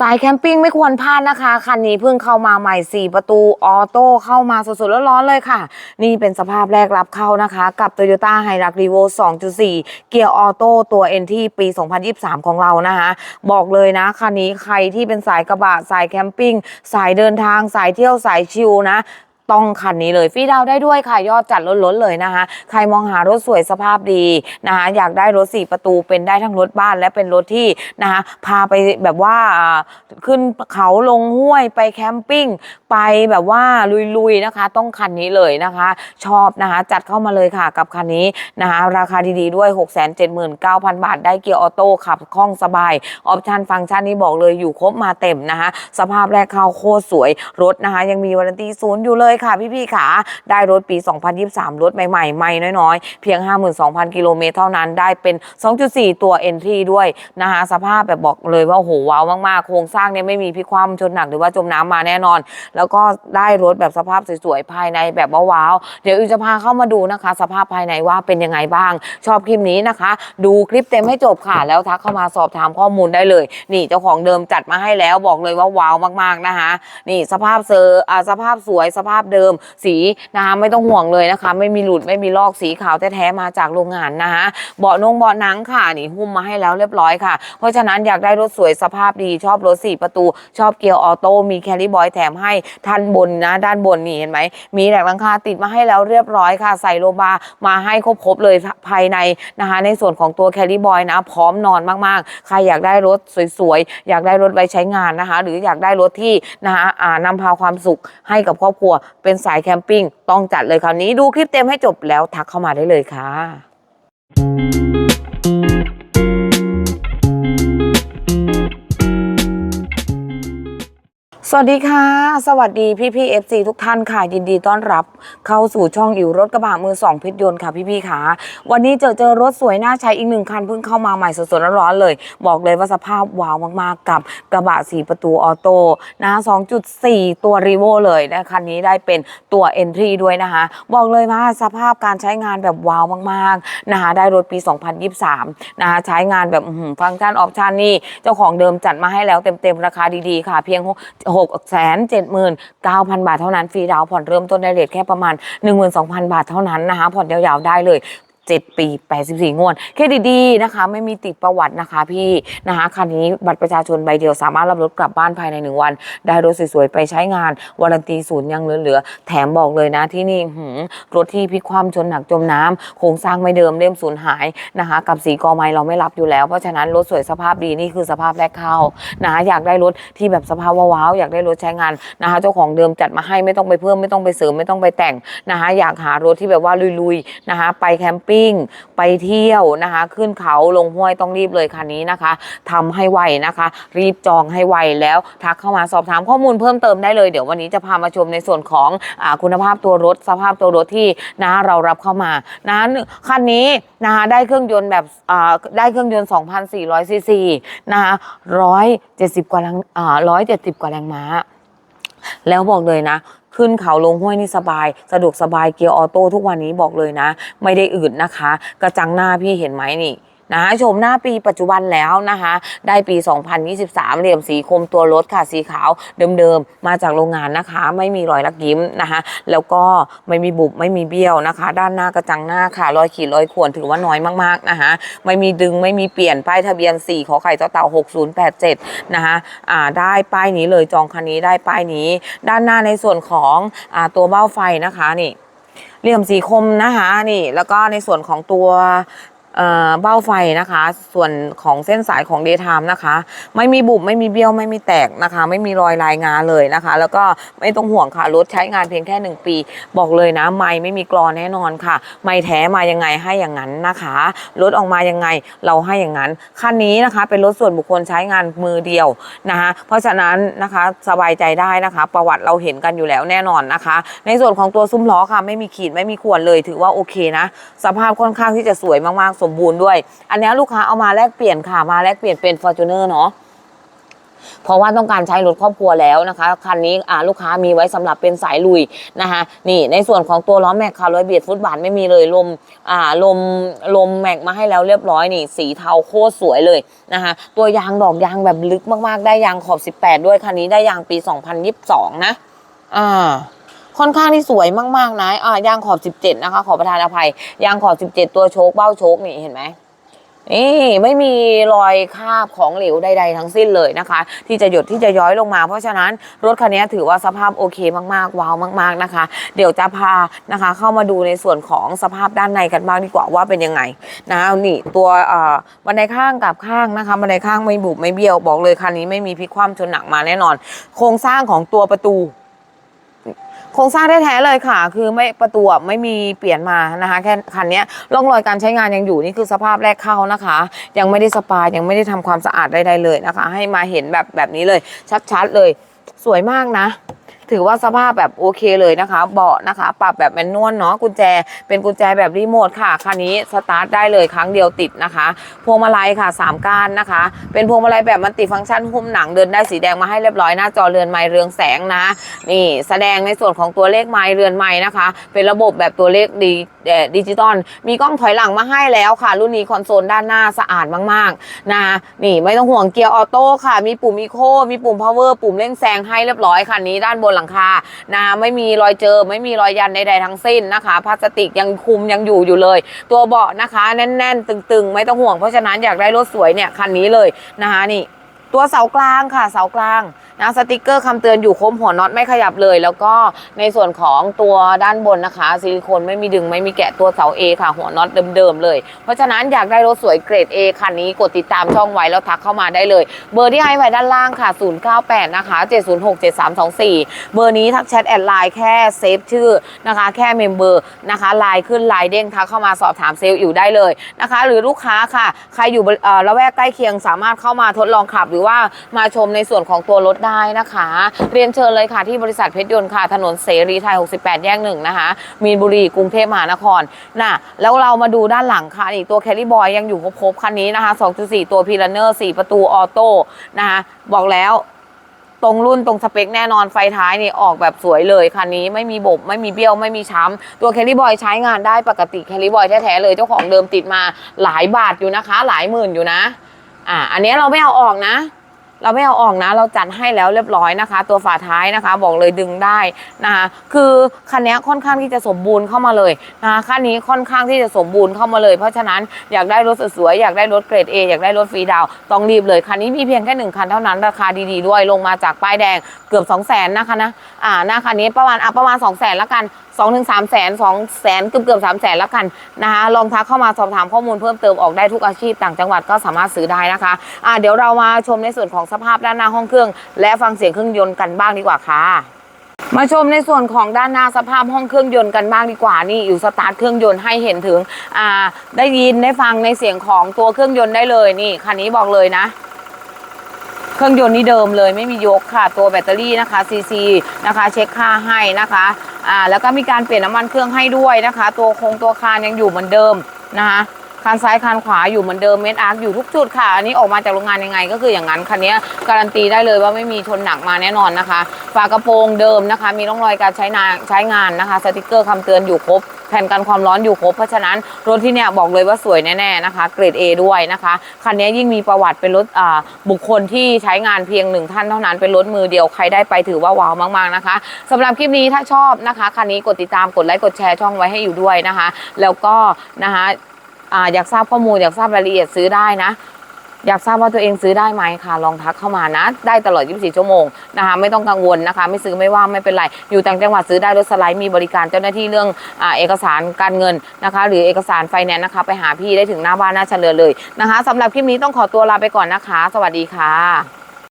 สายแคมปิ้งไม่ควรพลาดนะคะ คันนี้เพิ่งเข้ามาใหม่ 4 ประตูออโต้เข้ามาสดๆร้อนๆเลยค่ะ นี่เป็นสภาพแรกรับเข้านะคะ กับ Toyota h i l u x r e v o 2.4 เกียร์ออโต้ตัว NT ปี 2023 ของเรานะคะ บอกเลยนะ คันนี้ใครที่เป็นสายกระบะ สายแคมปิ้ง สายเดินทาง สายเที่ยว สายชิลนะ ต้องคันนี้เลยฟรีดาวได้ด้วยค่ะยอดจัดล้นๆเลยนะคะ ใครมองหารถสวยสภาพดีนะคะอยากได้รถ4ประตูเป็นได้ทั้งรถบ้านและเป็นรถที่นะคะพาไปแบบว่าอ่าขึ้นเขาลงห้วยไปแคมปิ้งไปแบบว่าลุยๆนะคะ ต้องคันนี้เลยนะคะ ชอบนะคะจัดเข้ามาเลยค่ะกับคันนี้นะคะราคาดีๆด้วย 679,000 บาท ได้เกียร์ออโต้ขับคล่องสบาย ออปชันฟังก์ชันนี้บอกเลยอยู่ครบมาเต็มนะคะ สภาพแรกเข้าโคตรสวยรถนะคะ ยังมีวารันตีศูนย์อยู่เลยค่ะพี่ๆค่ะ ได้รถปี 2023 รถใหม่ๆ ไม่น้อยๆ เพียง 52,000 กิโลเมตรเท่านั้นได้เป็น 2.4 ตัว Entry ด้วยนะคะสภาพแบบบอกเลยว่าโหว้าวมากๆ โครงสร้างเนี่ยไม่มีพิคว่ำชนหนักหรือว่าจมน้ำมาแน่นอน แล้วก็ได้รถแบบสภาพสวยๆ ภายในแบบว้าวเดี๋ยวอิจะพาเข้ามาดูนะคะ สภาพภายในว่าเป็นยังไงบ้าง ชอบคลิปนี้นะคะ ดูคลิปเต็มให้จบค่ะ แล้วทักเข้ามาสอบถามข้อมูลได้เลย นี่เจ้าของเดิมจัดมาให้แล้วบอกเลยว่าว้าวมากๆนะคะ นี่สภาพเซอร์สภาพสวยสภาพเดิม สีนะคะไม่ต้องห่วงเลยนะคะ ไม่มีหลุดไม่มีลอกสีขาวแท้ๆมาจากโรงงานนะคะเบาะนงเบาะหนังค่ะนี่หุ้มมาให้แล้วเรียบร้อยค่ะ เพราะฉะนั้นอยากได้รถสวยสภาพดีชอบรถสี่ประตู ชอบเกียร์ออโต้มีแคลรี่บอยแถมให้ท่านบนนะ ด้านบนนี่เห็นไหมมีแหลกหลังคาติดมาให้แล้วเรียบร้อยค่ะ ใส่โลบาร์มาให้ครบๆเลยภายในนะคะ ในส่วนของตัวแคลรี่บอยนะ พร้อมนอนมากๆ ใครอยากได้รถสวยๆ อยากได้รถไว้ใช้งานนะคะ หรืออยากได้รถที่นะคะนำพาความสุขให้กับครอบครัวเป็นสายแคมปิ้งต้องจัดเลยคราวนี้ดูคลิปเต็มให้จบแล้วทักเข้ามาได้เลยค่ะ สวัสดีค่ะ สวัสดีพี่พี่เอฟซีทุกท่านค่ะยินดีต้อนรับ เข้าสู่ช่องอิ๋วรถกระบะมือสองพิษยนต์ค่ะพี่พี่ค่ะวันนี้เจอเจอรถสวยน่าใช้อีกหนึ่งคันเพิ่งเข้ามาใหม่สดๆร้อนๆเลย บอกเลยว่าสภาพว้าวมากๆกับกระบะสีประตูออโต้นะ2.4ตัวรีโวเลยนะคันนี้ได้เป็นตัว Entry ด้วยนะคะ บอกเลยว่าสภาพการใช้งานแบบว้าวมากๆนะคะได้รถปี 2023นะคะใช้งานแบบฟังก์ชันออปชันนี่เจ้าของเดิมจัดมาให้แล้วเต็มๆราคาดีๆค่ะ เพียง6 6,79,000 บาทเท่านั้นฟรีดาวน์ผ่อนเริ่มต้นได้เรทแค่ประมาณ 12,000 บาทเท่านั้นนะคะผ่อนยาวๆได้เลย 7 ปี 84 งวด เครดิตดีนะคะ ไม่มีติดประวัตินะคะพี่นะคะคันนี้บัตรประชาชนใบเดียวสามารถรับรถกลับบ้านภายใน 1 วัน ได้รถสวยๆ ไปใช้งาน วารันตีศูนย์ยังเหลือๆ แถมบอกเลยนะที่นี่รถที่พลิกคว่ำชนหนักจมน้ำโครงสร้างไม่เดิมเล่มสูญหายนะคะ กับสีกอไม้เราไม่รับอยู่แล้ว เพราะฉะนั้นรถสวยสภาพดีนี่คือสภาพแรกเข้านะคะอยากได้รถที่แบบสภาพว้าวๆอยากได้รถใช้งานนะคะ เจ้าของเดิมจัดมาให้ไม่ต้องไปเพิ่มไม่ต้องไปเสริมไม่ต้องไปแต่งนะคะ อยากหารถที่แบบว่าลุยๆนะคะ ไปแคมปิ้งไปเที่ยวนะคะ ขึ้นเขาลงห้วยต้องรีบเลยคันนี้นะคะทำให้ไวนะคะ รีบจองให้ไวแล้วทักเข้ามาสอบถามข้อมูลเพิ่มเติมได้เลยเดี๋ยววันนี้จะพามาชมในส่วนของอคุณภาพตัวรถสภาพตัวรถที่นะเรารับเข้ามานะคันนี้นะคะได้เครื่องยนต์แบบได้เครื่องยนต์ 2,400ซีซีนะคะ170 กว่าแรงอ่า170 กว่าแรงม้า แล้วบอกเลยนะ ขึ้นเขาลงห้วยนี่สบาย สะดวกสบายเกียร์ออโต้ทุกวันนี้บอกเลยนะ ไม่ได้อืดนะคะ กระจังหน้าพี่เห็นไหมนี่ นะคะชมหน้าปีปัจจุบันแล้วนะคะ ได้ปี 2023 เหลี่ยมสีคมตัวรถค่ะสีขาวเดิมๆ มาจากโรงงานนะคะ ไม่มีรอยลักยิ้มนะคะ แล้วก็ไม่มีบุบไม่มีเบี้ยวนะคะ ด้านหน้ากระจังหน้าค่ะ รอยขีดรอยข่วนถือว่าน้อยมากๆนะคะไม่มีดึงไม่มีเปลี่ยนป้ายทะเบียน 4 ขอไข่เต่าเต่า 6087 นะคะอ่าได้ป้ายนี้เลยจองคันนี้ได้ป้ายนี้ ด้านหน้าในส่วนของอ่าตัวเบ้าไฟนะคะนี่เหลี่ยมสีคมนะคะนี่แล้วก็ในส่วนของตัว เบ้าไฟนะคะ ส่วนของเส้นสายของเดย์ไทม์นะคะ ไม่มีบุบไม่มีเบี้ยวไม่มีแตกนะคะ ไม่มีรอยลายงาเลยนะคะ แล้วก็ไม่ต้องห่วงค่ะรถใช้งานเพียงแค่ 1 ปี บอกเลยนะ ไม่ไม่มีกรอนแน่นอนค่ะ ไม่แท้มายังไงให้อย่างนั้นนะคะรถออกมายังไงเราให้อย่างนั้นคันนี้นะคะ เป็นรถส่วนบุคคลใช้งานมือเดียวนะคะ เพราะฉะนั้นนะคะสบายใจได้นะคะ ประวัติเราเห็นกันอยู่แล้วแน่นอนนะคะ ในส่วนของตัวซุ้มล้อค่ะ ไม่มีขีดไม่มีข่วนเลยถือว่าโอเคนะ สภาพค่อนข้างที่จะสวยมากๆสมบูรณ์ด้วย อันนี้ลูกค้าเอามาแลกเปลี่ยนค่ะมาแลกเปลี่ยนเป็น f o r t u n e r เนาะเพราะว่าต้องการใช้รถครอบครัวแล้วนะคะคันนี้ลูกค้ามีไว้สำหรับเป็นสายลุยนะคะนี่ในส่วนของตัวล้อแม็กคาร์ลอยเบียดฟุตบาทไม่มีเลยลมลมลมแม็กมาให้แล้วเรียบร้อยนี่สีเทาโคตรสวยเลยนะคะตัวยางดอกยางแบบลึกมากๆ ได้ยางขอบ 18 ด้วยคันนี้ได้ยางปี 2022 นะอ่า ค่อนข้างที่สวยมากๆนะอ่ายางขอบ 17 นะคะ ขอประทานอภัย ยางขอบ 17 ตัวโชคเบ้าโชคนี่เห็นไหมนี่ไม่มีรอยคาบของเหลวใด ๆ ทั้งสิ้นเลยนะคะ ที่จะหยดที่จะย้อยลงมา เพราะฉะนั้นรถคันนี้ถือว่าสภาพโอเคมากๆว้าวมาก ๆนะคะ เดี๋ยวจะพานะคะ เข้ามาดูในส่วนของสภาพด้านในกันบ้างดีกว่าว่าเป็นยังไงนะนี่ตัวเอ่อบันไดข้างกับข้างนะคะบันไดข้างไม่บุบไม่เบี้ยวบอกเลยคันนี้ไม่มีพลิกคว่ำชนหนักมาแน่นอน โครงสร้างของตัวประตู โครงสร้างแท้ๆเลยค่ะ คือไม่ประตูไม่มีเปลี่ยนมานะคะ แค่คันนี้ร่องรอยการใช้งานยังอยู่นี่คือสภาพแรกเข้านะคะ ยังไม่ได้สปายังไม่ได้ทำความสะอาดใดๆเลยนะคะ ให้มาเห็นแบบแบบนี้เลยชัดๆเลย สวยมากนะ ถือว่าสภาพแบบโอเคเลยนะคะ เบาะนะคะ ปรับแบบแมนนวลเนาะกุญแจ เป็นกุญแจแบบรีโมทค่ะคันนี้สตาร์ทได้เลยครั้งเดียวติดนะคะพวงมาลัยค่ะ 3ก้านนะคะ เป็นพวงมาลัยแบบมันติฟังก์ชันหุ้มหนังเดินได้สีแดงมาให้เรียบร้อยหน้าจอเรือนไม้เรืองแสงนะนี่แสดงในส่วนของตัวเลขไม้เรือนไม้นะคะ เป็นระบบแบบตัวเลขดีดิจิตอลมีกล้องถอยหลังมาให้แล้วค่ะ รุ่นนี้คอนโซลด้านหน้าสะอาดมากๆนะนี่ไม่ต้องห่วงเกียร์ออโต้ค่ะ มีปุ่มอีโคมีปุ่มพาวเวอร์ปุ่มเร่งแซงให้เรียบร้อยคันนี้ด้านบนหลังคานะไม่มีรอยเจอไม่มีรอยยันใดๆทั้งสิ้นนะคะพลาสติกยังคุมยังอยู่อยู่เลย ตัวเบาะนะคะ แน่นๆ ตึงๆ ไม่ต้องห่วงเพราะฉะนั้นอยากได้รถสวยเนี่ยคันนี้เลยนะคะนี่ ตัวเสากลางค่ะเสากลางนะสติกเกอร์คำเตือนอยู่คมหัวน็อตไม่ขยับเลย แล้วก็ในส่วนของตัวด้านบนนะคะ ซิลิโคนไม่มีดึงไม่มีแกะตัวเสา A ค่ะหัวน็อตเดิมๆเลย เพราะฉะนั้นอยากได้รถสวยเกรด A คันนี้กดติดตามช่องไว้แล้วทักเข้ามาได้เลย เบอร์ที่ให้ไว้ด้านล่างค่ะ 098 นะคะ 706 7324 เบอร์นี้ทักแชทแอดไลน์แค่เซฟชื่อนะคะ แค่เมมเบอร์นะคะไลน์ขึ้นไลน์เด้งทักเข้ามาสอบถามเซลล์อยู่ได้เลยนะคะ หรือลูกค้าค่ะ ใครอยู่ระแวกใกล้เคียงสามารถเข้ามาทดลองขับหรือว่ามาชมในส่วนของตัวรถได้นะคะ เรียนเชิญเลยค่ะที่บริษัทเพชรยนต์ค่ะ ถนนเสรีไทย 68 แยกหนึ่งนะคะ มีนบุรีกรุงเทพมหานครน่ะแล้วเรามาดูด้านหลังค่ะนี่ตัวแคลิบอยยังอยู่ครบๆคันนี้นะคะ 2.4 ตัวพีลันเนอร์ 4 ประตูออโต้นะคะบอกแล้วตรงรุ่นตรงสเปคแน่นอนไฟท้ายนี่ออกแบบสวยเลยคันนี้ไม่มีบบไม่มีเบี้ยวไม่มีช้ำตัวแคลิบอยใช้งานได้ปกติแคลิบอยแท้ๆเลยเจ้าของเดิมติดมาหลายบาทอยู่นะคะ หลายหมื่นอยู่นะ อ่า อันนี้เราไม่เอาออกนะ เราไม่เอาออกนะ เราจัดให้แล้วเรียบร้อยนะคะ ตัวฝาท้ายนะคะ บอกเลยดึงได้นะคะคือคันนี้ค่อนข้างที่จะสมบูรณ์เข้ามาเลยนะคะคันนี้ค่อนข้างที่จะสมบูรณ์เข้ามาเลย เพราะฉะนั้นอยากได้รถสวยๆอยากได้รถเกรด A อยากได้รถฟรีดาวต้องรีบเลยคันนี้มีเพียงแค่หนึ่งคันเท่านั้นราคาดีๆด้วยลงมาจากป้ายแดงเกือบ2 0 0 0 0นนะคะนะอ่าหน้าคันนี้ประมาณอะประมาณ2 0 0 0 0นละกัน 2ถึง3แสน2แสนเกือบเกือบ3แสนและกันนะคะลองทักเข้ามาสอบถามข้อมูลเพิ่มเติมออกได้ทุกอาชีพต่างจังหวัดก็สามารถซื้อได้นะคะอ่าเดี๋ยวเรามาชมในส่วนของสภาพด้านหน้าห้องเครื่อง และฟังเสียงเครื่องยนต์กันบ้างดีกว่าค่ะมาชมในส่วนของด้านหน้าสภาพห้องเครื่องยนต์กันบ้างดีกว่านี่อยู่สตาร์ทเครื่องยนต์ให้เห็นถึงอ่าได้ยินได้ฟังในเสียงของตัวเครื่องยนต์ได้เลยนี่คันนี้บอกเลยนะเครื่องยนต์นี่เดิมเลยไม่มียกค่ะ ตัวแบตเตอรี่นะคะซีซีนะคะ เช็คค่าให้นะคะ อ่าแล้วก็มีการเปลี่ยนน้ำมันเครื่องให้ด้วยนะคะ ตัวโครงตัวคานยังอยู่เหมือนเดิมนะคะ คานซ้ายคานขวาอยู่เหมือนเดิมเมดอาร์คอยู่ทุกจุดค่ะ อันนี้ออกมาจากโรงงานยังไงก็คืออย่างนั้นคันนี้การันตีได้เลยว่าไม่มีชนหนักมาแน่นอนนะคะ ฝากระโปรงเดิมนะคะ มีร่องรอยการใช้งานใช้งานนะคะ สติกเกอร์คำเตือนอยู่ครบ แผ่นกันความร้อนอยู่ครบ เพราะฉะนั้นรถที่เนี่ยบอกเลยว่าสวยแน่ๆนะคะ เกรด A ด้วยนะคะ คันนี้ยิ่งมีประวัติเป็นรถอ่าบุคคลที่ใช้งานเพียงหนึ่งท่านเท่านั้นเป็นรถมือเดียวใครได้ไปถือว่าว้าวมากๆนะคะสำหรับคลิปนี้ถ้าชอบนะคะคันนี้กดติดตามกดไลค์กดแชร์ช่องไว้ให้อยู่ด้วยนะคะ แล้วก็นะคะ อ่าอยากทราบข้อมูลอยากทราบรายละเอียดซื้อได้นะ อยากทราบว่าตัวเองซื้อได้ไหมค่ะ ลองทักเข้ามานะ ได้ตลอด 24 ชั่วโมงนะคะไม่ต้องกังวลนะคะ ไม่ซื้อไม่ว่าไม่เป็นไร อยู่ต่างจังหวัดซื้อได้รถสไลด์มีบริการเจ้าหน้าที่เรื่องอเอกสารการเงินนะคะ หรือเอกสารไฟแนนซ์นะคะ ไปหาพี่ได้ถึงหน้าบ้านหน้าเฉลือเลยนะคะสำหรับคลิปนี้ต้องขอตัวลาไปก่อนนะคะ สวัสดีค่ะ